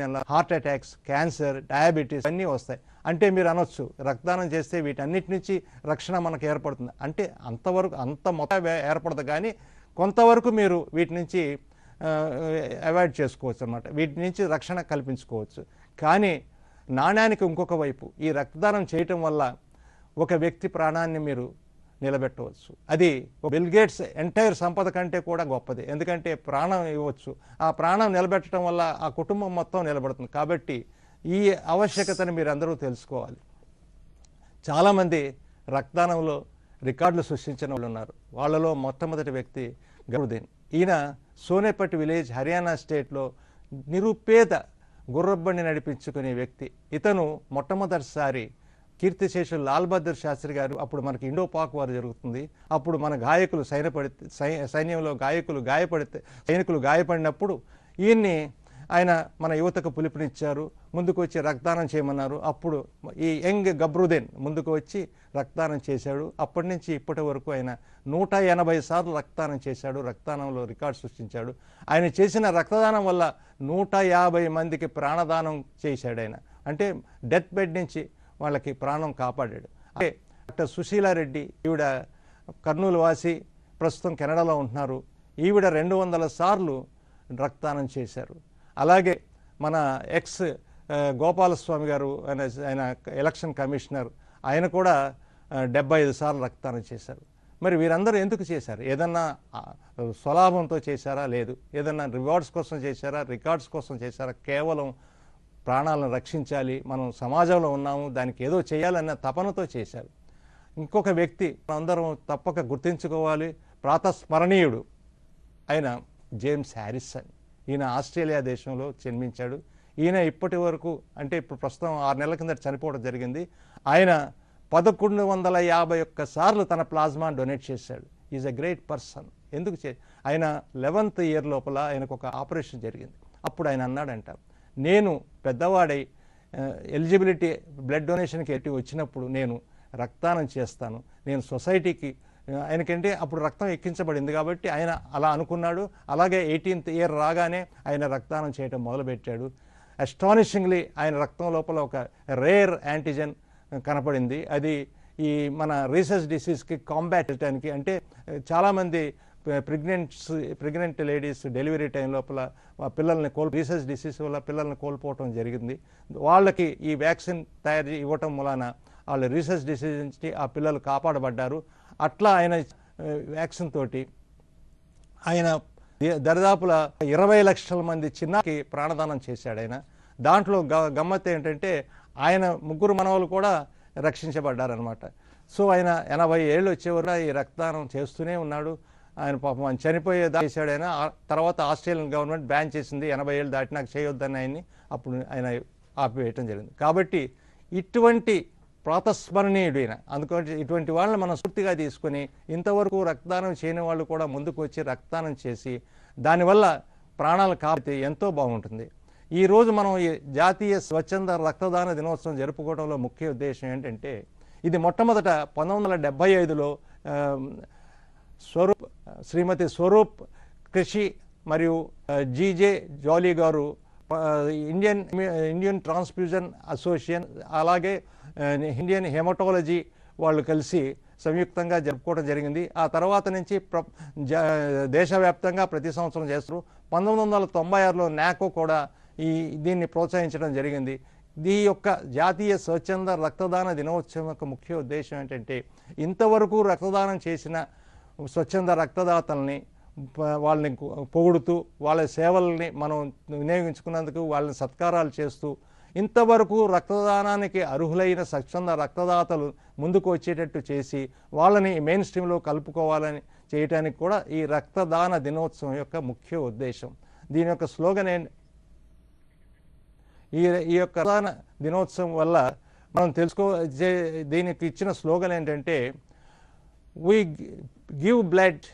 నెల heart attacks cancer diabetes అన్నీ వస్తాయి. అంటే మీరు అనొచ్చు రక్తదానం చేస్తే వీటన్నిటి నుంచి రక్షణ మనకు ఏర్పడుతుంది. అంటే అంతవరకు అంత మొత్తం ఏర్పడదు కానీ కొంతవరకు మీరు వీటి నుంచి అవాయిడ్ చేసుకోవచ్చు అనమాట వీటి నుంచి రక్షణ కల్పించుకోవచ్చు. కానీ నాణ్యానికి ఇంకొక వైపు ఈ రక్తదానం చేయటం వల్ల ఒక వ్యక్తి ప్రాణాన్ని మీరు నిలబెట్టవచ్చు. అది బిల్ గేట్స్ ఎంటైర్ సంపద కంటే కూడా గొప్పది. ఎందుకంటే ప్రాణం ఇవ్వచ్చు. ఆ ప్రాణం నిలబెట్టడం వల్ల ఆ కుటుంబం మొత్తం నిలబడుతుంది. కాబట్టి ఈ ఆవశ్యకతను మీరు అందరూ తెలుసుకోవాలి. చాలామంది రక్తదానంలో రికార్డులు సృష్టించిన వాళ్ళు ఉన్నారు. వాళ్ళలో మొట్టమొదటి వ్యక్తి గరుదీన్. ఈయన సోనేపట్ విలేజ్ హర్యానా స్టేట్లో నిరుపేద గుర్రబండి నడిపించుకునే వ్యక్తి. ఇతను మొట్టమొదటిసారి కీర్తిశేషులు లాల్ బహదూర్ శాస్త్రి గారు అప్పుడు మనకి ఇండో పాక్ వారు జరుగుతుంది. అప్పుడు మన గాయకులు సైన్యపడితే సైన్యంలో గాయకులు గాయపడితే సైనికులు గాయపడినప్పుడు ఈయన్ని ఆయన మన యువతకు పిలుపునిచ్చారు. ముందుకు వచ్చి రక్తదానం చేయమన్నారు. అప్పుడు ఈ యంగ్ గబ్రుదేన్ ముందుకు వచ్చి రక్తదానం చేశాడు. అప్పటి నుంచి ఇప్పటి వరకు ఆయన నూట ఎనభై సార్లు రక్తదానం చేశాడు రక్తదానంలో రికార్డు సృష్టించాడు. ఆయన చేసిన రక్తదానం వల్ల నూట యాభై మందికి ప్రాణదానం చేశాడు ఆయన. అంటే డెత్ బెడ్ నుంచి వాళ్ళకి ప్రాణం కాపాడాడు. అంటే డాక్టర్ సుశీలారెడ్డి ఈవిడ కర్నూలు వాసి ప్రస్తుతం కెనడాలో ఉంటున్నారు. ఈవిడ రెండు వందల సార్లు రక్తదానం చేశారు. అలాగే మన ఎక్స్ గోపాలస్వామి గారు ఆయన ఆయన ఎలక్షన్ కమిషనర్ ఆయన కూడా డెబ్బై ఐదు సార్లు రక్తదానం చేశారు. మరి వీరందరూ ఎందుకు చేశారు? ఏదన్నా స్వలాభంతో చేశారా? లేదు. ఏదన్నా రివార్డ్స్ కోసం చేశారా? రికార్డ్స్ కోసం చేశారా? కేవలం ప్రాణాలను రక్షించాలి మనం సమాజంలో ఉన్నాము దానికి ఏదో చేయాలన్న తపనతో చేశారు. ఇంకొక వ్యక్తి అందరం తప్పక గుర్తించుకోవాలి ప్రాతస్మరణీయుడు ఆయన జేమ్స్ హ్యారిసన్ ఈయన ఆస్ట్రేలియా దేశంలో జన్మించాడు. ఈయన ఇప్పటి వరకు అంటే ఇప్పుడు ప్రస్తుతం ఆరు నెలల కిందట చనిపోవడం జరిగింది. ఆయన పదకొండు వందల యాభై ఒక్క సార్లు తన ప్లాజ్మా డొనేట్ చేశాడు. Is a great person. ఎందుకు చే ఆయన లెవెన్త్ ఇయర్ లోపల ఆయనకు ఒక ఆపరేషన్ జరిగింది. అప్పుడు ఆయన అన్నాడంట నేను పెద్దవాడై ఎలిజిబిలిటీ బ్లడ్ డొనేషన్కి ఎట్టి వచ్చినప్పుడు నేను రక్తానం చేస్తాను. నేను సొసైటీకి ఆయనకంటే అప్పుడు రక్తం ఎక్కించబడింది కాబట్టి ఆయన అలా అనుకున్నాడు. అలాగే ఎయిటీన్త్ ఇయర్ రాగానే ఆయన రక్తానం చేయడం మొదలుపెట్టాడు. అస్టానిషింగ్లీ ఆయన రక్తం లోపల ఒక రేర్ యాంటీజెన్ కనపడింది. అది ఈ మన రీసెర్చ్ డిసీజ్కి కాంబాట్ చేయడానికి అంటే చాలామంది pregnants pregnant ladies delivery time లోపల ఆ పిల్లల్ని కోల్ రీసెర్చ్ డిసీజ్ వల్ల పిల్లల్ని కోల్పోవటం జరిగింది. వాళ్ళకి ఈ వ్యాక్సిన్ తయారు ఇవ్వటం వలన వాళ్ళ రీసెర్చ్ డిసీజ్ నుంచి ఆ పిల్లలు కాపాడబడ్డారు. అట్లా ఆయన వ్యాక్సిన్ తోటి ఆయన దరిదాపుల ఇరవై లక్షల మంది చిన్నకి ప్రాణదానం చేశాడు ఆయన. దాంట్లో గ గమ్మత్ ఏంటంటే ఆయన ముగ్గురు మనవలు కూడా రక్షించబడ్డారనమాట సో ఆయన ఎనభై ఏళ్ళు వచ్చేవరకు ఈ రక్తదానం చేస్తూనే ఉన్నాడు. ఆయన పాపం ఆయన చనిపోయే దా- చేశాడు ఆయన. తర్వాత ఆస్ట్రేలియన్ గవర్నమెంట్ బ్యాన్ చేసింది. ఎనభై ఏళ్ళు దాటినాక చేయొద్దని ఆయన్ని అప్పుడు ఆయన ఆపివేయటం జరిగింది. కాబట్టి ఇటువంటి ప్రాతస్మరణీయుడైన అందుకని ఇటువంటి వాళ్ళని మనం స్ఫూర్తిగా తీసుకొని ఇంతవరకు రక్తదానం చేయని వాళ్ళు కూడా ముందుకు వచ్చి రక్తదానం చేసి దానివల్ల ప్రాణాలు కాపితే ఎంతో బాగుంటుంది. ఈరోజు మనం ఈ జాతీయ స్వచ్ఛంద రక్తదాన దినోత్సవం జరుపుకోవడంలో ముఖ్య ఉద్దేశం ఏంటంటే ఇది మొట్టమొదట పంతొమ్మిది వందల డెబ్బై ఐదులో స్వరూప్ శ్రీమతి స్వరూప్ కృషి మరియు జీజే జాలీ గారు ఇండియన్ ఇండియన్ ట్రాన్స్ఫ్యూజన్ అసోసియేషన్ అలాగే ఇండియన్ హెమటాలజీ వాళ్ళు కలిసి సంయుక్తంగా జరుపుకోవడం జరిగింది. ఆ తర్వాత నుంచి ప్ర దేశవ్యాప్తంగా ప్రతి సంవత్సరం చేస్తారు. పంతొమ్మిది వందల తొంభై ఆరులో నాకో కూడా ఈ దీన్ని ప్రోత్సహించడం జరిగింది. ఈ యొక్క జాతీయ స్వచ్ఛంద రక్తదాన దినోత్సవం యొక్క ముఖ్య ఉద్దేశం ఏంటంటే ఇంతవరకు రక్తదానం చేసిన స్వచ్ఛంద రక్తదాతల్ని వాళ్ళని పొగుడుతూ వాళ్ళ సేవల్ని మనం వినియోగించుకున్నందుకు వాళ్ళని సత్కారాలు చేస్తూ ఇంతవరకు రక్తదానానికి అర్హులైన స్వచ్ఛంద రక్తదాతలు ముందుకు వచ్చేటట్టు చేసి వాళ్ళని మెయిన్ స్ట్రీమ్లో కలుపుకోవాలని చేయటానికి కూడా ఈ రక్తదాన దినోత్సవం యొక్క ముఖ్య ఉద్దేశం. దీని యొక్క స్లోగన్ ఏంటి? ఈ ఈ యొక్క రక్తదాన దినోత్సవం వల్ల మనం తెలుసుకో దీనికి ఇచ్చిన స్లోగన్ ఏంటంటే we give blood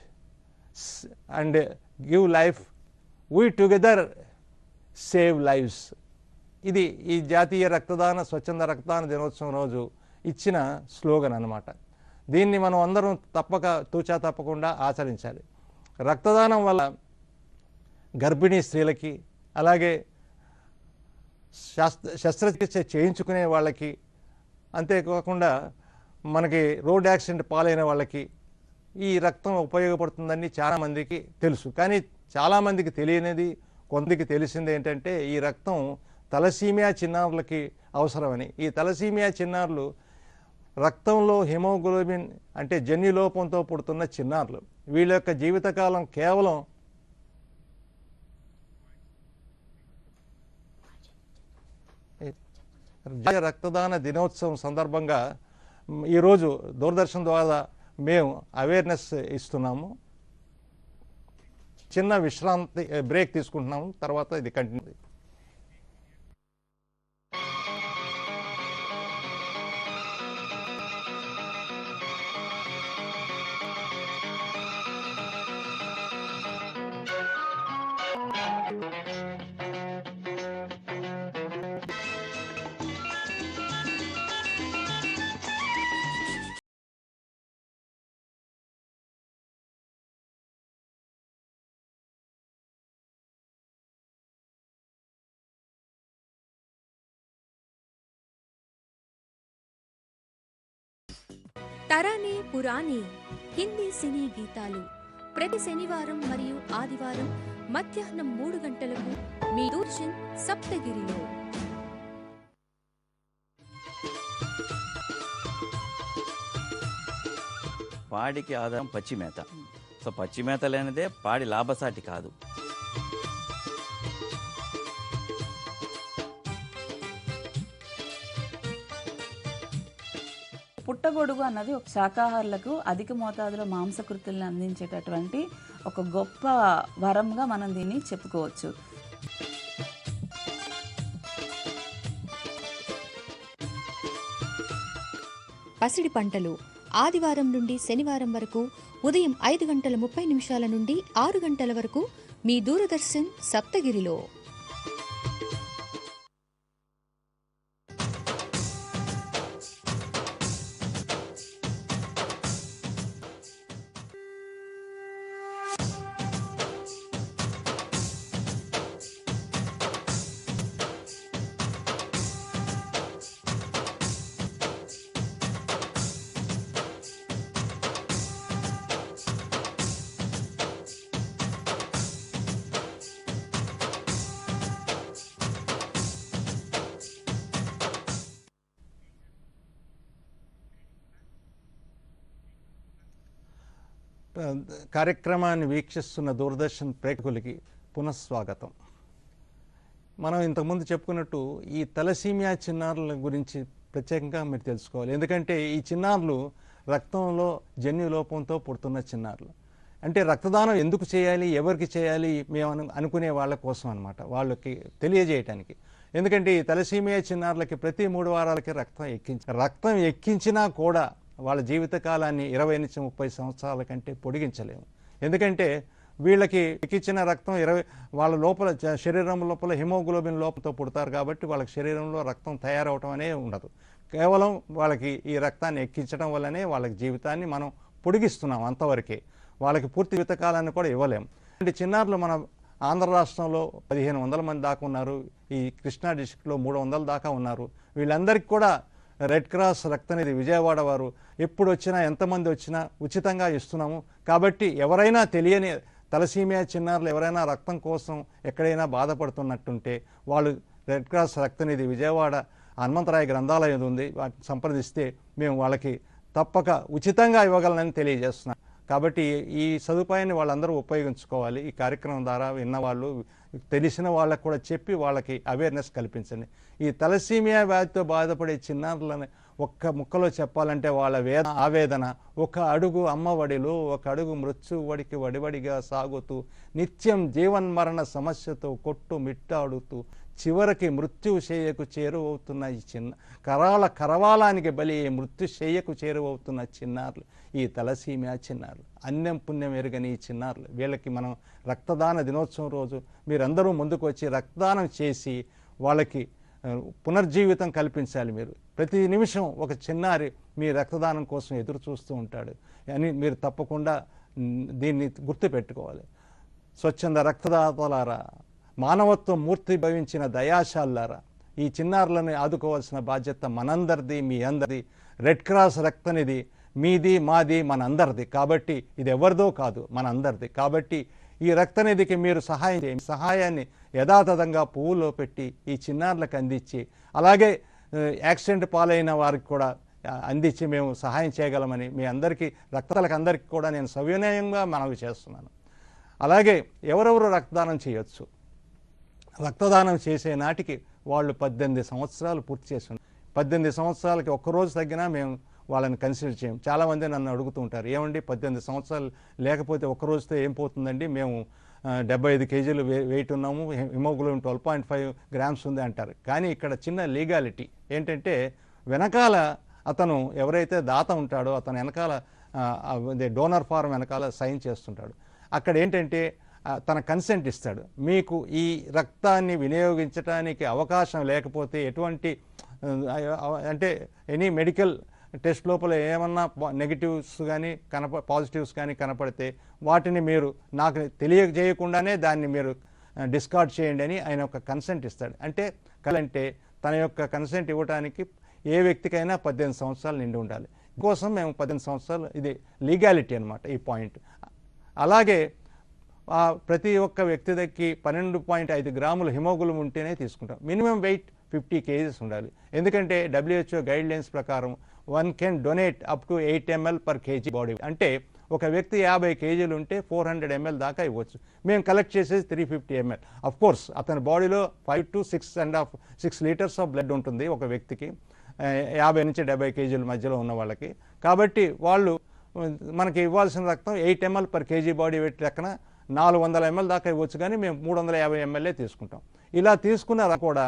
and give life we together save lives ఇది ఈ జాతీయ రక్తదాన స్వచ్ఛంద రక్తదాన దినోత్సవం రోజు ఇచ్చిన స్లోగన్ అన్నమాట. దీన్ని మనం అందరం తప్పక తూచా తప్పకుండా ఆచరించాలి. రక్తదానం వల్ల గర్భిణీ స్త్రీలకి అలాగే శాస్త్ర శస్త్రచికిత్స చేయించుకునే వాళ్ళకి అంతేకాకుండా మనకి రోడ్ యాక్సిడెంట్ పాలైన వాళ్ళకి ఈ రక్తం ఉపయోగపడుతుందని చాలామందికి తెలుసు. కానీ చాలామందికి తెలియనిది కొంతకి తెలిసింది ఏంటంటే ఈ రక్తం తలసీమియా చిన్నారులకి అవసరమని. ఈ తలసీమియా చిన్నారులు రక్తంలో హిమోగ్లోబిన్ అంటే జన్యులోపంతో పుడుతున్న చిన్నారులు. వీళ్ళ యొక్క జీవితకాలం కేవలం రక్తదాన దినోత్సవం సందర్భంగా ఈరోజు దూరదర్శన్ ద్వారా మేము అవేర్నెస్ ఇస్తున్నాము. చిన్న విశ్రాంతి బ్రేక్ తీసుకుంటున్నాము. తర్వాత ఇది కంటిన్యూ తరానే పురాణి హిందీ సినీ గీతాలు. ప్రతి శనివారం మరియు ఆదివారం మధ్యాహ్నం మూడు గంటలకు మీ దూర్షన్ సప్తగిరిలో. పాడికి ఆధారం పచ్చి మేత సో పచ్చి మేత లేనిదే పాడి లాభసాటి కాదు. పుట్టగొడుగు అన్నది ఒక శాకాహారులకు అధిక మోతాదులో మాంసకృతుల్ని అందించేటటువంటి ఒక గొప్ప వరంగా మనం దీన్ని చెప్పుకోవచ్చు. పసిడి పంటలు ఆదివారం నుండి శనివారం వరకు ఉదయం ఐదు గంటల ముప్పై నిమిషాల నుండి ఆరు గంటల వరకు మీ దూరదర్శన్ సప్తగిరిలో. కార్యక్రమాన్ని వీక్షిస్తున్న దూరదర్శన్ ప్రేక్షకులకి పునఃస్వాగతం. మనం ఇంతకుముందు చెప్పుకున్నట్టు ఈ తలసీమియా చిన్నారుల గురించి ప్రత్యేకంగా మీరు తెలుసుకోవాలి. ఎందుకంటే ఈ చిన్నారులు రక్తంలో జన్యు లోపంతో పుడుతున్న చిన్నారులు. అంటే రక్తదానం ఎందుకు చేయాలి ఎవరికి చేయాలి మేము అనుకునే వాళ్ళ కోసం అనమాట వాళ్ళకి తెలియజేయటానికి. ఎందుకంటే ఈ తలసీమియా చిన్నారులకి ప్రతి మూడు వారాలకి రక్తం ఎక్కించి రక్తం ఎక్కించినా కూడా వాళ్ళ జీవితకాలాన్ని ఇరవై నుంచి ముప్పై సంవత్సరాల కంటే పొడిగించలేము. ఎందుకంటే వీళ్ళకి ఎక్కించిన రక్తం ఇరవై వాళ్ళ లోపల చ- శరీరం లోపల హిమోగ్లోబిన్ లోపంతో పుడతారు కాబట్టి వాళ్ళకి శరీరంలో రక్తం తయారవటం అనేది ఉండదు. కేవలం వాళ్ళకి ఈ రక్తాన్ని ఎక్కించడం వల్లనే వాళ్ళకి జీవితాన్ని మనం పొడిగిస్తున్నాం అంతవరకే. వాళ్ళకి పూర్తి జీవితకాలాన్ని కూడా ఇవ్వలేం. అంటే చిన్నారులు మన ఆంధ్ర రాష్ట్రంలో పదిహేను వందల మంది దాకా ఉన్నారు. ఈ కృష్ణా డిస్టిక్లో మూడు వందల దాకా ఉన్నారు. వీళ్ళందరికీ కూడా రెడ్ క్రాస్ రక్తనిధి విజయవాడ వారు ఎప్పుడు వచ్చినా ఎంతమంది వచ్చినా ఉచితంగా ఇస్తున్నాము. కాబట్టి ఎవరైనా తెలియని తలసీమియా చిన్నారులు ఎవరైనా రక్తం కోసం ఎక్కడైనా బాధపడుతున్నట్టుంటే వాళ్ళు రెడ్ క్రాస్ రక్తనిధి విజయవాడ హనుమంతరాయ గ్రంథాలయం ఉంది వాటిని సంప్రదిస్తే మేము వాళ్ళకి తప్పక ఉచితంగా ఇవ్వగలనని తెలియజేస్తున్నాం. కాబట్టి ఈ సదుపాయాన్ని వాళ్ళందరూ ఉపయోగించుకోవాలి. ఈ కార్యక్రమం ద్వారా విన్నవాళ్ళు తెలిసిన వాళ్ళకు కూడా చెప్పి వాళ్ళకి అవేర్నెస్ కల్పించండి. ఈ తలసీమియా వ్యాధితో బాధపడే చిన్నారులని ఒక్క ముక్కలో చెప్పాలంటే వాళ్ళ వేద ఆవేదన ఒక అడుగు అమ్మఒడిలో ఒక అడుగు మృత్యువడికి వడివడిగా సాగుతూ నిత్యం జీవన్మరణ సమస్యతో కొట్టు మిట్టాడుతూ చివరికి మృత్యుశయ్యకు చేరువవుతున్న ఈ చిన్న కరాల కరవాలానికి బలి మృత్యుశయ్యకు చేరువవుతున్న చిన్నారులు ఈ తలసీమియా చిన్నారులు అన్యం పుణ్యం ఎరుగని ఈ చిన్నారులు. వీళ్ళకి మనం రక్తదాన దినోత్సవం రోజు మీరందరూ ముందుకు వచ్చి రక్తదానం చేసి వాళ్ళకి పునర్జీవితం కల్పించాలి మీరు. ప్రతి నిమిషం ఒక చిన్నారి మీ రక్తదానం కోసం ఎదురు చూస్తూ ఉంటాడు. అని మీరు తప్పకుండా దీన్ని గుర్తుపెట్టుకోవాలి. స్వచ్ఛంద రక్తదాతలారా మానవత్వం మూర్తి భవించిన దయాశాలారా ఈ చిన్నారులను ఆదుకోవాల్సిన బాధ్యత మనందరిది మీ అందరిది. రెడ్ క్రాస్ రక్తనిది మీది మాది మనందరిది. కాబట్టి ఇది ఎవరిదో కాదు మనందరిది. కాబట్టి ఈ రక్తనిధికి మీరు సహాయం చేయండి. సహాయాన్ని యథాతథంగా పువ్వులో పెట్టి ఈ చిన్నారులకు అందించి అలాగే యాక్సిడెంట్ పాలైన వారికి కూడా అందించి మేము సహాయం చేయగలమని మీ అందరికీ రక్తాలకు అందరికీ కూడా నేను సవినయంగా మనవి చేస్తున్నాను. అలాగే ఎవరెవరు రక్తదానం చేయొచ్చు? రక్తదానం చేసే నాటికి వాళ్ళు పద్దెనిమిది సంవత్సరాలు పూర్తి చేస్తున్నారు పద్దెనిమిది సంవత్సరాలకి ఒక్కరోజు తగ్గినా మేము వాళ్ళని కన్సిడర్ చేయం. చాలామంది నన్ను అడుగుతూ ఉంటారు ఏమండి పద్దెనిమిది సంవత్సరాలు లేకపోతే ఒక్క రోజుతో ఏం పోతుందండి? మేము డెబ్బై ఐదు కేజీలు వే వెయిట్ ఉన్నాము haemoglobin twelve point five grams ఉంది అంటారు. కానీ ఇక్కడ చిన్న లీగాలిటీ ఏంటంటే వెనకాల అతను ఎవరైతే దాత ఉంటాడో అతను వెనకాల డోనర్ ఫారం వెనకాల సైన్ చేస్తుంటాడు. అక్కడ ఏంటంటే తన కన్సెంట్ ఇస్తాడు. మీకు ఈ రక్తాన్ని వినియోగించడానికి అవకాశం లేకపోతే ఎటువంటి అంటే ఎనీ మెడికల్ టెస్ట్ లోపల ఏమన్నా నెగిటివ్స్ కానీ కనప పాజిటివ్స్ కానీ కనపడితే వాటిని మీరు నాకు తెలియజేయకుండానే దాన్ని మీరు డిస్కార్డ్ చేయండి అని ఆయన ఒక కన్సెంట్ ఇస్తాడు. అంటే కలంటే తన యొక్క కన్సెంట్ ఇవ్వడానికి ఏ వ్యక్తికైనా పద్దెనిమిది సంవత్సరాలు నిండి ఉండాలి. కోసం మేము పద్దెనిమిది సంవత్సరాలు ఇది లీగాలిటీ అనమాట ఈ పాయింట్ అలాగే ప్రతి ఒక్క వ్యక్తి దగ్గరికి పన్నెండు పాయింట్ ఐదు గ్రాములు హిమోగులం ఉంటేనే తీసుకుంటాం. మినిమం వెయిట్ ఫిఫ్టీ కేజీస్ ఉండాలి. ఎందుకంటే డబ్ల్యూహెచ్ఓ గైడ్ లైన్స్ ప్రకారం one can donate up to eight ml per kg body. అంటే ఒక వ్యక్తి యాభై కేజీలు ఉంటే ఫోర్ హండ్రెడ్ ఎంఎల్ దాకా ఇవ్వచ్చు. మేము కలెక్ట్ చేసేది three fifty ml. Of course అతని బాడీలో five to six and half six litres of blood ఉంటుంది ఒక వ్యక్తికి. యాభై నుంచి డెబ్బై కేజీల మధ్యలో ఉన్న వాళ్ళకి. కాబట్టి వాళ్ళు మనకి ఇవ్వాల్సిన రక్తం eight ml per kg body weight లెక్కన నాలుగు వందల ఎంఎల్ దాకా ఇవ్వచ్చు. కానీ మేము మూడు వందల యాభై ఎంఎల్ఏ తీసుకుంటాం. ఇలా తీసుకున్న కూడా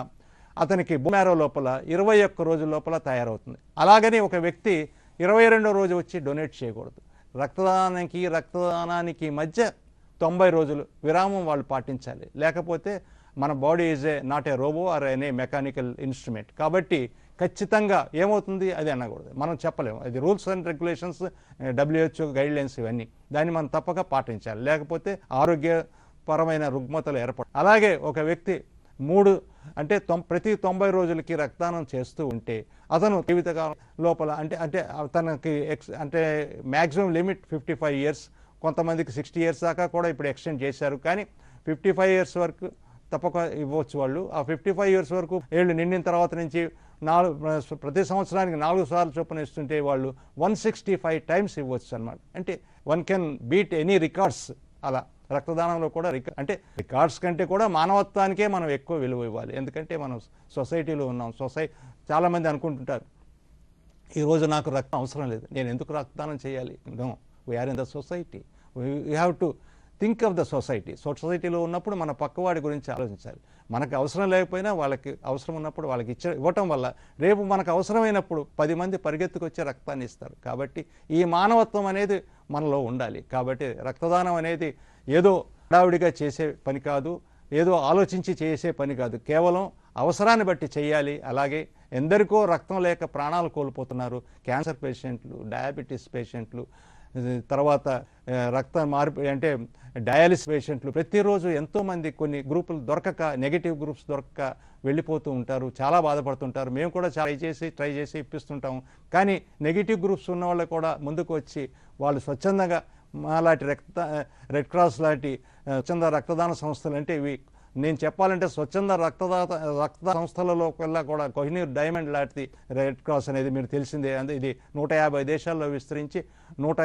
అతనికి బొమారో లోపల ఇరవై ఒక్క రోజుల లోపల తయారవుతుంది. అలాగని ఒక వ్యక్తి ఇరవై రెండో రోజు వచ్చి డొనేట్ చేయకూడదు. రక్తదానానికి రక్తదానానికి మధ్య తొంభై రోజులు విరామం వాళ్ళు పాటించాలి. లేకపోతే మన body is a not a robot or any mechanical instrument కాబట్టి ఖచ్చితంగా ఏమవుతుంది? అది అనకూడదు. మనం చెప్పలేము. అది rules and regulations WHO guidelines ఇవన్నీ. దాన్ని మనం తప్పక పాటించాలి. లేకపోతే ఆరోగ్యపరమైన రుగ్మతలు ఏర్పడ అలాగే ఒక వ్యక్తి మూడు అంటే తొం ప్రతి తొంభై రోజులకి రక్తదానం చేస్తూ ఉంటే అతను జీవితకాలం లోపల అంటే అంటే తనకి ఎక్స్ అంటే maximum limit fifty five years కొంతమందికి సిక్స్టీ ఇయర్స్ దాకా కూడా ఇప్పుడు ఎక్స్టెండ్ చేశారు. కానీ ఫిఫ్టీ ఫైవ్ ఇయర్స్ వరకు తప్పక ఇవ్వచ్చు వాళ్ళు. ఆ ఫిఫ్టీ ఫైవ్ ఇయర్స్ వరకు ఏళ్ళు నిండిన తర్వాత నుంచి నాలుగు ప్రతి సంవత్సరానికి నాలుగు సార్లు చొప్పున ఇస్తుంటే వాళ్ళు వన్ సిక్స్టీ ఫైవ్ టైమ్స్ ఇవ్వచ్చు అనమాట అంటే one can beat any records అలా. రక్తదానంలో కూడా రిక అంటే రికార్డ్స్ కంటే కూడా మానవత్వానికే మనం ఎక్కువ విలువ ఇవ్వాలి. ఎందుకంటే మనం సొసైటీలో ఉన్నాం. సొసై చాలామంది అనుకుంటుంటారు ఈరోజు నాకు రక్తం అవసరం లేదు. నేను ఎందుకు రక్తదానం చేయాలి? No. We are in the society we have to think of the society. సొసైటీలో ఉన్నప్పుడు మన పక్కవాడి గురించి ఆలోచించాలి. మనకు అవసరం లేకపోయినా వాళ్ళకి అవసరం ఉన్నప్పుడు వాళ్ళకి ఇచ్చ ఇవ్వటం వల్ల రేపు మనకు అవసరమైనప్పుడు పది మంది పరిగెత్తుకొచ్చే రక్తాన్ని ఇస్తారు. కాబట్టి ఈ మానవత్వం అనేది మనలో ఉండాలి. కాబట్టి రక్తదానం అనేది ఏదో హడావిడిగా చేసే పని కాదు ఏదో ఆలోచించి చేసే పని కాదు. కేవలం అవసరాన్ని బట్టి చేయాలి. అలాగే ఎందరికో రక్తం లేక ప్రాణాలు కోల్పోతున్నారు. క్యాన్సర్ పేషెంట్లు డయాబెటీస్ పేషెంట్లు తర్వాత రక్తం రక్త అంటే డయాలిసిస్ పేషెంట్లు ప్రతిరోజు ఎంతోమంది కొన్ని గ్రూపులు దొరకక నెగిటివ్ గ్రూప్స్ దొరకక వెళ్ళిపోతూ ఉంటారు చాలా బాధపడుతుంటారు. మేము కూడా చాలా ట్రై చేసి ట్రై చేసి ఇప్పిస్తుంటాము. కానీ నెగిటివ్ గ్రూప్స్ ఉన్న వాళ్ళు కూడా ముందుకు వచ్చి వాళ్ళు స్వచ్ఛందంగా మాలాంటి రక్త రెడ్ క్రాస్ లాంటి స్వచ్ఛంద రక్తదాన సంస్థలు అంటే ఇవి నేను చెప్పాలంటే స్వచ్ఛంద రక్తదాత రక్త సంస్థలలో వెళ్ళా కూడా కొహినీర్ డైమండ్ లాంటిది రెడ్ క్రాస్ అనేది మీరు తెలిసిందే. అంటే ఇది నూట యాభై దేశాల్లో విస్తరించి నూట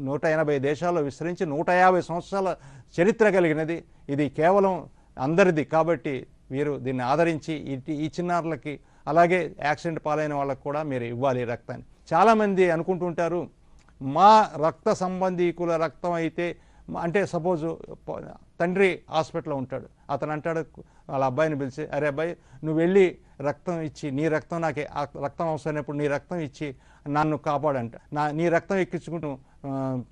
నూట ఎనభై దేశాల్లో విస్తరించి నూట యాభై సంవత్సరాల చరిత్ర కలిగినది. ఇది కేవలం అందరిది కాబట్టి వీరు దీన్ని ఆదరించి ఈ- ఈ చిన్నారులకి అలాగే యాక్సిడెంట్ పాలైన వాళ్ళకు కూడా మీరు ఇవ్వాలి ఈ రక్తాన్ని. చాలామంది అనుకుంటుంటారు మా రక్త సంబంధీకుల రక్తం అయితే అంటే సపోజ్ తండ్రి హాస్పిటల్లో ఉంటాడు. అతను అంటాడు వాళ్ళ అబ్బాయిని పిలిచి అరే అబ్బాయి నువ్వు వెళ్ళి రక్తం ఇచ్చి నీ రక్తం నాకు ఆ రక్తం అవసరమైనప్పుడు నీ రక్తం ఇచ్చి నన్ను కాపాడంట. నా నీ రక్తం ఎక్కించుకుంటూ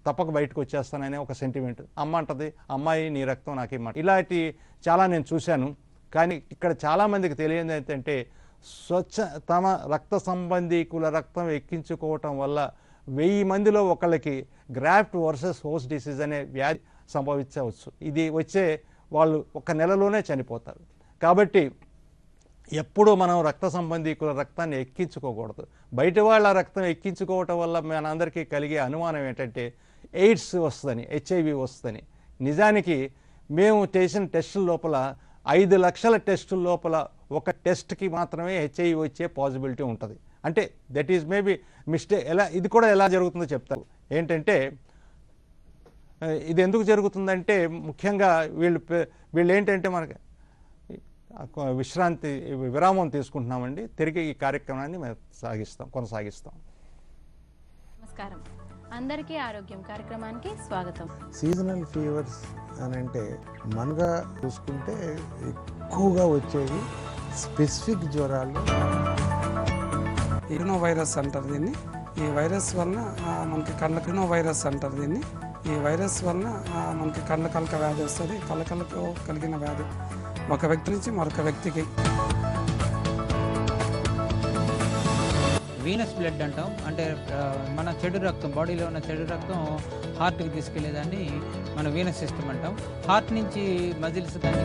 తప్పక బయటకు వచ్చేస్తాననే ఒక సెంటిమెంట్ అమ్మ అంటది అమ్మాయి నీ రక్తం నాకు ఇమ్మంట ఇలాంటి చాలా నేను చూశాను. కానీ ఇక్కడ చాలామందికి తెలియదు ఏంటంటే స్వచ్ఛ తమ రక్త సంబంధీకుల రక్తం ఎక్కించుకోవటం వల్ల వెయ్యి మందిలో ఒకళ్ళకి గ్రాఫ్ట్ వర్సెస్ హోస్ట్ డిసీజ్ అనే వ్యాధి సంభవించవచ్చు. ఇది వచ్చే వాళ్ళు ఒక నెలలోనే చనిపోతారు. కాబట్టి ఎప్పుడూ మనం రక్త సంబంధీకుల రక్తాన్ని ఎక్కించుకోకూడదు. బయట వాళ్ళ రక్తం ఎక్కించుకోవటం వల్ల మనందరికీ కలిగే అనుమానం ఏంటంటే ఎయిడ్స్ వస్తుందని హెచ్ఐవి వస్తుందని. నిజానికి మేము చేసిన టెస్టుల లోపల ఐదు లక్షల టెస్టుల లోపల ఒక టెస్ట్కి మాత్రమే హెచ్ఐవి వచ్చే పాసిబిలిటీ ఉంటుంది. అంటే దట్ ఈజ్ మేబీ మిస్టేక్ ఎలా ఇది కూడా ఎలా జరుగుతుందో చెప్తారు ఏంటంటే ఇది ఎందుకు జరుగుతుందంటే ముఖ్యంగా వీళ్ళు వీళ్ళు ఏంటంటే మనకి విశ్రాంతి విరామం తీసుకుంటున్నామండి. తిరిగి ఈ కార్యక్రమాన్ని మేము సాగిస్తాం కొనసాగిస్తాం. నమస్కారం. అందరికీ ఆరోగ్యం కార్యక్రమానికి స్వాగతం. సీజనల్ ఫీవర్స్ అని అంటే మనగా చూసుకుంటే ఎక్కువగా వచ్చేవి స్పెసిఫిక్ జ్వరాలు. ఇగ్నో వైరస్ అంటారు దీన్ని. ఈ వైరస్ వలన మనకి కళ్ళ ఇగ్నో వైరస్ అంటారు దీన్ని. ఈ వైరస్ వలన మనకి కళ్ళ కలక వ్యాధి వస్తుంది. కళ్ళ కళ్ళకు కలిగిన వ్యాధి. ఒక వ్యక్తి నుంచి మరొక వ్యక్తికి. వీనస్ బ్లడ్ అంటాం. అంటే మన చెడు రక్తం బాడీలో ఉన్న చెడు రక్తం హార్ట్కి తీసుకెళ్ళేదాన్ని మన వీనస్ సిస్టమ్ అంటాం. హార్ట్ నుంచి మజిల్స్ కానీ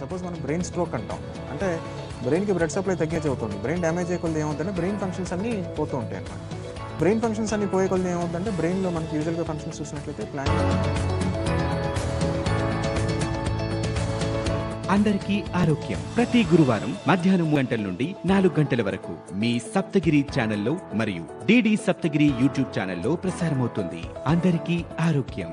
సపోజ్ మనం బ్రెయిన్ స్ట్రోక్ అంటాం. అంటే బ్రెయిన్కి బ్లడ్ సప్లై తగ్గే అవుతుంది బ్రెయిన్ డ్యామేజ్ అయ్యే కొలది ఏమవుతుందంటే బ్రెయిన్ ఫంక్షన్స్ అన్నీ పోతూ ఉంటాయి అన్నమాట. బ్రెయిన్ ఫంక్షన్స్ అన్ని పోయే కొలది ఏమవుతుందంటే బ్రెయిన్లో మనకి యూజువల్గా ఫంక్షన్స్ చూసినట్లయితే ప్లాన్ అందరికీ ఆరోగ్యం. ప్రతి గురువారం మధ్యాహ్నం మూడు గంటల నుండి నాలుగు గంటల వరకు మీ సప్తగిరి ఛానల్లో మరియు డిడి సప్తగిరి యూట్యూబ్ ఛానల్లో ప్రసారమవుతుంది. అందరికీ ఆరోగ్యం.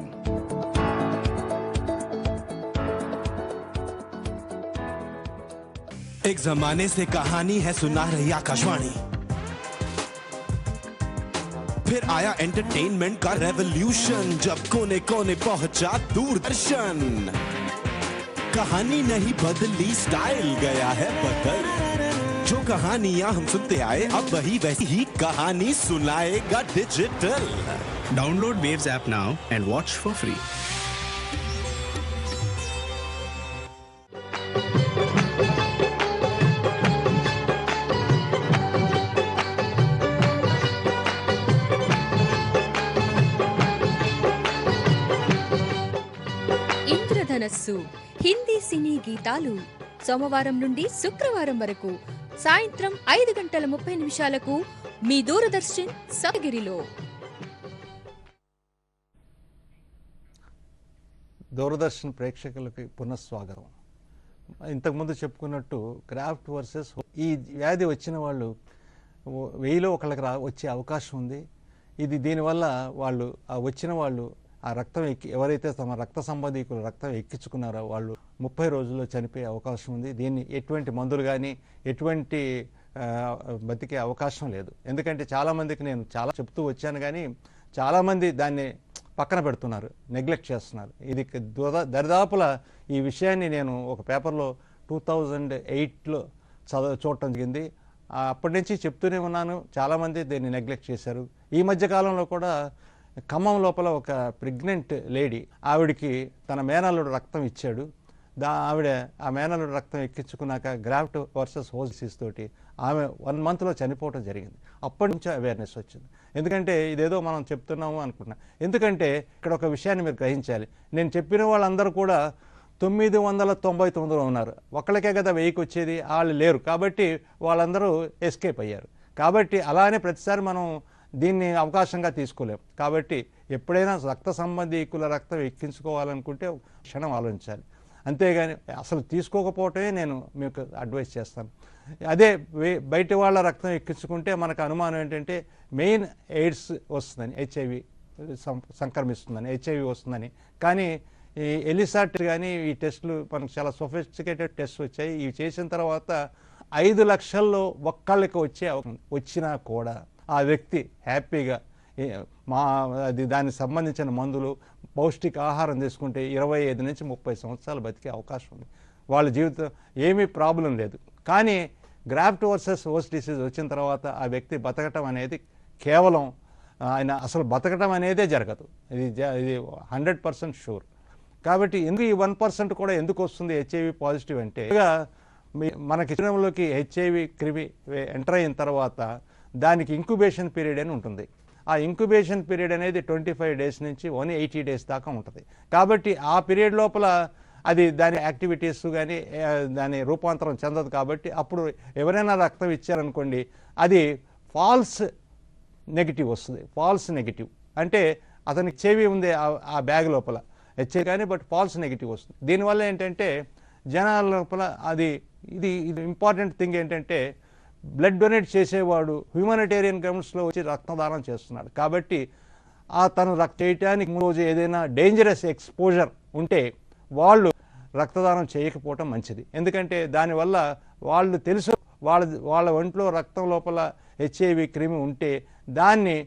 एक जमाने से कहानी है, सुना रही आकाशवाणी। फिर आया एंटरटेनमेंट का रेवोल्यूशन जब कोने कोने पहुँचा दूरदर्शन। कहानी नहीं बदली स्टाइल गया है बदल। जो कहानियाँ हम सुनते आए, अब वही वैसी ही कहानी सुनाएगा digital download waves app now and watch for free ఇంద్రధనస్సు హిందీ సినీ గీతాలు సోమవారం నుండి శుక్రవారం వరకు సాయంత్రం ఐదు గంటల ముప్పై నిమిషాలకు మీ దూరదర్శన్ సప్తగిరిలో. దూరదర్శన్ ప్రేక్షకులకి పునఃస్వాగతం. ఇంతకుముందు చెప్పుకున్నట్టు క్రాఫ్ట్ వర్సెస్ ఈ వ్యాధి వచ్చిన వాళ్ళు వెయ్యిలో ఒకళ్ళకి రా వచ్చే అవకాశం ఉంది. ఇది దీనివల్ల వాళ్ళు ఆ వచ్చిన వాళ్ళు ఆ రక్తం ఎక్కి ఎవరైతే తమ రక్త సంబంధికులు రక్తం ఎక్కించుకున్నారో వాళ్ళు ముప్పై రోజుల్లో చనిపోయే అవకాశం ఉంది. దీన్ని ఎటువంటి మందులు కానీ ఎటువంటి బతికే అవకాశం లేదు. ఎందుకంటే చాలామందికి నేను చాలా చెప్తూ వచ్చాను కానీ చాలామంది దాన్ని పక్కన పెడుతున్నారు నెగ్లెక్ట్ చేస్తున్నారు. ఇది దరిదాపుల ఈ విషయాన్ని నేను ఒక పేపర్లో టూ థౌజండ్ ఎయిట్లో చదవ చూడటం జరిగింది. అప్పటి నుంచి చెప్తూనే ఉన్నాను. చాలామంది దీన్ని నెగ్లెక్ట్ చేశారు. ఈ మధ్య కాలంలో కూడా ఖమ్మం లోపల ఒక ప్రెగ్నెంట్ లేడీ ఆవిడికి తన మేనల్లుడు రక్తం ఇచ్చాడు. దా ఆవిడ ఆ మేనల్లుడు రక్తం ఎక్కించుకున్నాక గ్రాఫ్ట్ వర్సెస్ హోసిస్ తోటి ఆమె వన్ మంత్లో చనిపోవటం జరిగింది. అప్పటి నుంచి అవేర్నెస్ వచ్చింది. ఎందుకంటే ఇదేదో మనం చెప్తున్నాము అనుకుంటున్నాం. ఎందుకంటే ఇక్కడ ఒక విషయాన్ని మీరు గ్రహించాలి. నేను చెప్పిన వాళ్ళందరూ కూడా తొమ్మిది వందల తొంభై తొమ్మిదిలో ఉన్నారు. ఒకళ్ళకే కదా వెయ్యికి వచ్చేది వాళ్ళు లేరు. కాబట్టి వాళ్ళందరూ ఎస్కేప్ అయ్యారు. కాబట్టి అలానే ప్రతిసారి మనం దీన్ని అవకాశంగా తీసుకోలేం. కాబట్టి ఎప్పుడైనా రక్త సంబంధీకుల రక్తం ఎక్కించుకోవాలనుకుంటే క్షణం ఆలోచించాలి. అంతేగాని అసలు తీసుకోకపోవటమే నేను మీకు అడ్వైస్ చేస్తాను. అదే బయట వాళ్ళ రక్తం ఎక్కించుకుంటే మనకు అనుమానం ఏంటంటే మెయిన్ ఎయిడ్స్ వస్తుందని హెచ్ఐవి సంక్రమిస్తుందని హెచ్ఐవి వస్తుందని. కానీ ఈ ఎలిసాట్ కానీ ఈ టెస్టులు మనకు చాలా సొఫిస్టికేటెడ్ టెస్ట్ వచ్చాయి. ఇవి చేసిన తర్వాత ఐదు లక్షల్లో ఒక్కళ్ళకి వచ్చే వచ్చినా కూడా ఆ వ్యక్తి హ్యాపీగా మా అది దానికి సంబంధించిన మందులు పౌష్టిక ఆహారం తీసుకుంటే ఇరవై ఐదు నుంచి ముప్పై సంవత్సరాలు బతికే అవకాశం ఉంది. వాళ్ళ జీవితం ఏమీ ప్రాబ్లం లేదు. కానీ గ్రాఫ్ట్ వర్సెస్ ఓస్ డిసీజ్ వచ్చిన తర్వాత ఆ వ్యక్తి బతకటం అనేది కేవలం ఆయన అసలు బతకటం అనేదే జరగదు. ఇది జ- ఇది హండ్రెడ్ పర్సెంట్ షూర్. కాబట్టి ఎందుకు ఈ వన్ పర్సెంట్ కూడా ఎందుకు వస్తుంది హెచ్ఐవి పాజిటివ్ అంటే ఇక మీ- మనకి శరీరంలోకి హెచ్ఐవి క్రిమి ఎంటర్ అయిన తర్వాత దానికి ఇంక్యుబేషన్ పీరియడ్ అని ఉంటుంది. ఆ ఇంక్యుబేషన్ పీరియడ్ అనేది ట్వంటీ ఫైవ్ డేస్ నుంచి వన్ ఎయిటీ డేస్ దాకా ఉంటుంది. కాబట్టి ఆ పీరియడ్ లోపల అది దాని యాక్టివిటీస్ కానీ దాని రూపాంతరం చెందదు కాబట్టి అప్పుడు ఎవరైనా రక్తం ఇచ్చారనుకోండి అది ఫాల్స్ నెగిటివ్ వస్తుంది. False negative. అంటే అతనికి చెవి ఉంది ఆ- ఆ బ్యాగ్ లోపల. హెచ్ఐ కానీ బట్ ఫాల్స్ నెగిటివ్ వస్తుంది. దీనివల్ల ఏంటంటే జనాల లోపల అది ఇది ఇది ఇంపార్టెంట్ థింగ్ ఏంటంటే బ్లడ్ డొనేట్ చేసేవాడు హ్యూమానిటేరియన్ గ్రౌండ్స్లో వచ్చి రక్తదానం చేస్తున్నాడు. కాబట్టి ఆ తను రక్త చేయటానికి రోజు ఏదైనా డేంజరస్ ఎక్స్పోజర్ ఉంటే వాళ్ళు రక్తదానం చేయకపోవటం మంచిది. ఎందుకంటే దానివల్ల వాళ్ళు తెలుసు వాళ్ళ వాళ్ళ ఒంట్లో రక్తం లోపల హెచ్ఐవి క్రిమి ఉంటే దాన్ని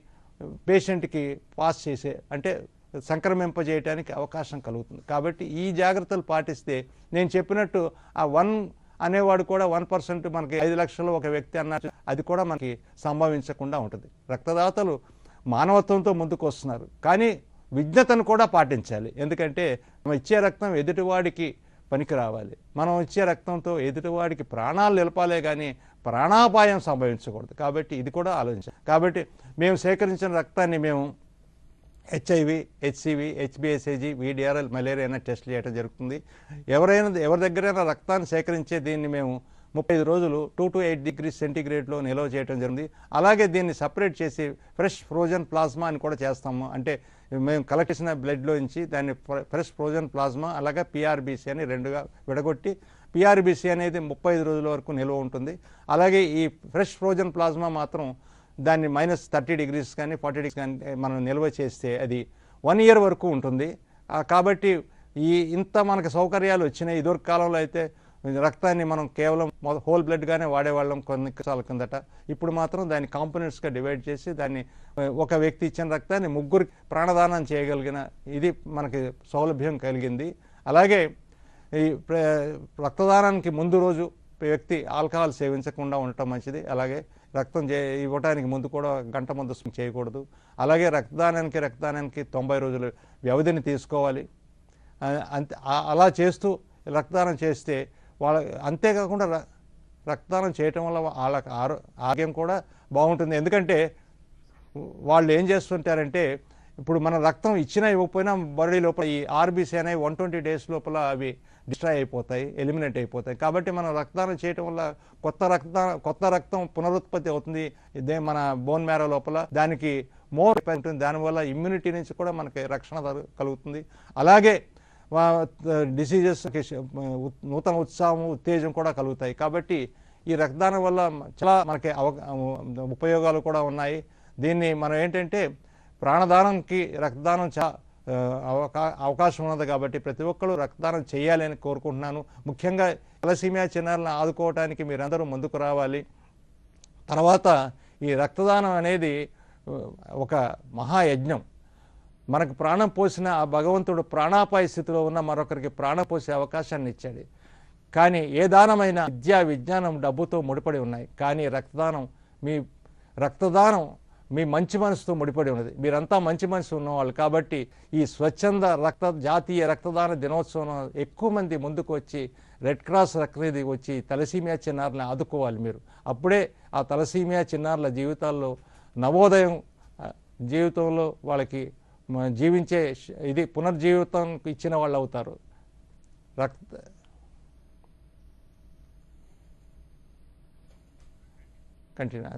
పేషెంట్కి పాస్ చేసే అంటే సంక్రమింపజేయడానికి అవకాశం కలుగుతుంది. కాబట్టి ఈ జాగ్రత్తలు పాటిస్తే నేను చెప్పినట్టు ఆ వన్ అనేవాడు కూడా వన్ పర్సెంట్ మనకి ఐదు లక్షలు ఒక వ్యక్తి అన్నట్టు అది కూడా మనకి సంభవించకుండా ఉంటుంది. రక్తదాతలు మానవత్వంతో ముందుకు వస్తున్నారు. కానీ విజ్ఞతను కూడా పాటించాలి. ఎందుకంటే మనం ఇచ్చే రక్తం ఎదుటివాడికి పనికి రావాలి. మనం ఇచ్చే రక్తంతో ఎదుటివాడికి ప్రాణాలు నిలపాలే కానీ ప్రాణాపాయం సంభవించకూడదు. కాబట్టి ఇది కూడా ఆలోచించాలి. కాబట్టి మేము సేకరించిన రక్తాన్ని మేము హెచ్ఐవి హెచ్సివి హెచ్బిఎస్ఏజీ వీడిఆర్ఎల్ మలేరియా అనే టెస్ట్ చేయడం జరుగుతుంది. ఎవరైనా ఎవరి దగ్గరైనా రక్తాన్ని సేకరించే దీన్ని మేము ముప్పై ఐదు రోజులు టూ టు ఎయిట్ డిగ్రీ సెంటీగ్రేడ్లో నిల్వ చేయడం జరిగింది. అలాగే దీన్ని సపరేట్ చేసి ఫ్రెష్ ఫ్రోజన్ ప్లాస్మా అని కూడా చేస్తాము. అంటే మేము కలెక్ట్ చేసిన బ్లడ్లో నుంచి దాన్ని ఫ్రెష్ ఫ్రోజన్ ప్లాస్మా అలాగే పిఆర్బీసీ అని రెండుగా విడగొట్టి పిఆర్బీసీ అనేది ముప్పై ఐదు రోజుల వరకు నిల్వ ఉంటుంది. అలాగే ఈ ఫ్రెష్ ఫ్రోజన్ ప్లాస్మా మాత్రం దాన్ని మైనస్ థర్టీ డిగ్రీస్ కానీ ఫార్టీ డిగ్రీస్ కానీ మనం నిల్వ చేస్తే అది వన్ ఇయర్ వరకు ఉంటుంది. కాబట్టి ఈ ఇంత మనకు సౌకర్యాలు వచ్చినాయి. ఇదివరకు కాలంలో అయితే రక్తాన్ని మనం కేవలం హోల్ బ్లడ్గానే వాడేవాళ్ళం కొన్ని సార్ల కిందట. ఇప్పుడు మాత్రం దాన్ని కాంపోనెంట్స్గా డివైడ్ చేసి దాన్ని ఒక వ్యక్తి ఇచ్చిన రక్తాన్ని ముగ్గురు ప్రాణదానం చేయగలిగిన ఇది మనకి సౌలభ్యం కలిగింది. అలాగే ఈ ప్ర- రక్తదానానికి ముందు రోజు వ్యక్తి ఆల్కహాల్ సేవించకుండా ఉండటం మంచిది. అలాగే రక్తం చే ఇవ్వడానికి ముందు కూడా గంట ముందు చేయకూడదు. అలాగే రక్తదానానికి రక్తదానానికి తొంభై రోజులు వ్యవధిని తీసుకోవాలి. అంతే అలా చేస్తూ రక్తదానం చేస్తే వాళ్ళ అంతేకాకుండా రక్తదానం చేయటం వల్ల వాళ్ళకి ఆరో ఆరోగ్యం కూడా బాగుంటుంది. ఎందుకంటే వాళ్ళు ఏం చేస్తుంటారంటే ఇప్పుడు మన రక్తం ఇచ్చినా ఇవ్వకపోయినా బాడీ లోపల ఈ ఆర్బీసీ అనేవి వన్ ట్వంటీ డేస్ లోపల అవి డిస్ట్రాయ్ అయిపోతాయి ఎలిమినేట్ అయిపోతాయి. కాబట్టి మనం రక్తదానం చేయటం వల్ల కొత్త రక్త కొత్త రక్తం పునరుత్పత్తి అవుతుంది. ఇదే మన బోన్ మ్యారో లోపల. దానికి మోర్ ఉంటుంది. దానివల్ల ఇమ్యూనిటీ నుంచి కూడా మనకి రక్షణ కలుగుతుంది. అలాగే డిసీజెస్ నూతన ఉత్సాహం ఉత్తేజం కూడా కలుగుతాయి. కాబట్టి ఈ రక్తదానం వల్ల చాలా మనకి అవ ఉపయోగాలు కూడా ఉన్నాయి. దీన్ని మనం ఏంటంటే ప్రాణదానంకి రక్తదానం చా అవకా అవకాశం ఉన్నది కాబట్టి ప్రతి ఒక్కరూ రక్తదానం చేయాలని కోరుకుంటున్నాను. ముఖ్యంగా తలసీమియా చిన్నారులను ఆదుకోవడానికి మీరందరూ ముందుకు రావాలి. తర్వాత ఈ రక్తదానం అనేది ఒక మహాయజ్ఞం. మనకు ప్రాణం పోసిన ఆ భగవంతుడు ప్రాణాపాయ స్థితిలో ఉన్న మరొకరికి ప్రాణం పోసే అవకాశాన్ని ఇచ్చాడు. కానీ ఏ దానమైన విద్య విజ్ఞానం డబ్బుతో ముడిపడి ఉన్నాయి. కానీ రక్తదానం మీ రక్తదానం మీ మంచి మనసుతో ముడిపడి ఉన్నది. మీరంతా మంచి మనసు ఉన్నవాళ్ళు కాబట్టి ఈ స్వచ్ఛంద రక్త జాతీయ రక్తదాన దినోత్సవం ఎక్కువ మంది ముందుకు వచ్చి రెడ్ క్రాస్ రక్తది వచ్చి తలసీమియా చిన్నారులను ఆదుకోవాలి మీరు. అప్పుడే ఆ తలసీమియా చిన్నారుల జీవితాల్లో నవోదయం జీవితంలో వాళ్ళకి జీవించే ఇది పునర్జీవితం ఇచ్చిన వాళ్ళు అవుతారు. రక్త కంటిన్యూ.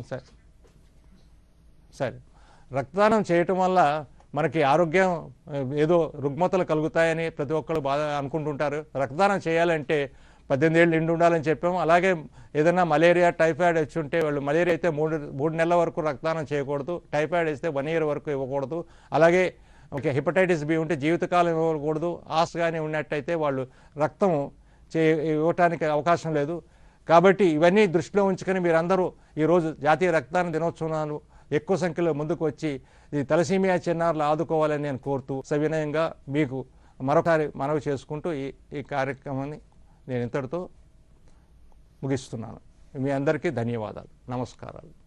సరే. సరే. రక్తదానం చేయటం వల్ల మనకి ఆరోగ్యం ఏదో రుగ్మతలు కలుగుతాయని ప్రతి ఒక్కరు బాగా అనుకుంటుంటారు. రక్తదానం చేయాలంటే పద్దెనిమిది ఏళ్ళు నిండి ఉండాలని చెప్పాము. అలాగే ఏదైనా మలేరియా టైఫాయిడ్ వచ్చి ఉంటే వాళ్ళు మలేరియా అయితే మూడు మూడు నెలల వరకు రక్తదానం చేయకూడదు. టైఫాయిడ్ వేస్తే వన్ ఇయర్ వరకు ఇవ్వకూడదు. అలాగే ఓకే హెపటైటిస్ బి ఉంటే జీవితకాలం ఇవ్వకూడదు. ఆశగానే ఉన్నట్టయితే వాళ్ళు రక్తం చే ఇవ్వటానికి అవకాశం లేదు. కాబట్టి ఇవన్నీ దృష్టిలో ఉంచుకొని మీరందరూ ఈరోజు జాతీయ రక్తదాన దినోత్సవాలు ఎక్కువ సంఖ్యలో ముందుకు వచ్చి ఈ తలసీమియా చిన్నారులు ఆదుకోవాలని నేను కోరుతూ సవినయంగా మీకు మరొకసారి మనవి చేసుకుంటూ ఈ ఈ కార్యక్రమాన్ని నేను ఇంతటితో ముగిస్తున్నాను. మీ అందరికీ ధన్యవాదాలు. నమస్కారాలు.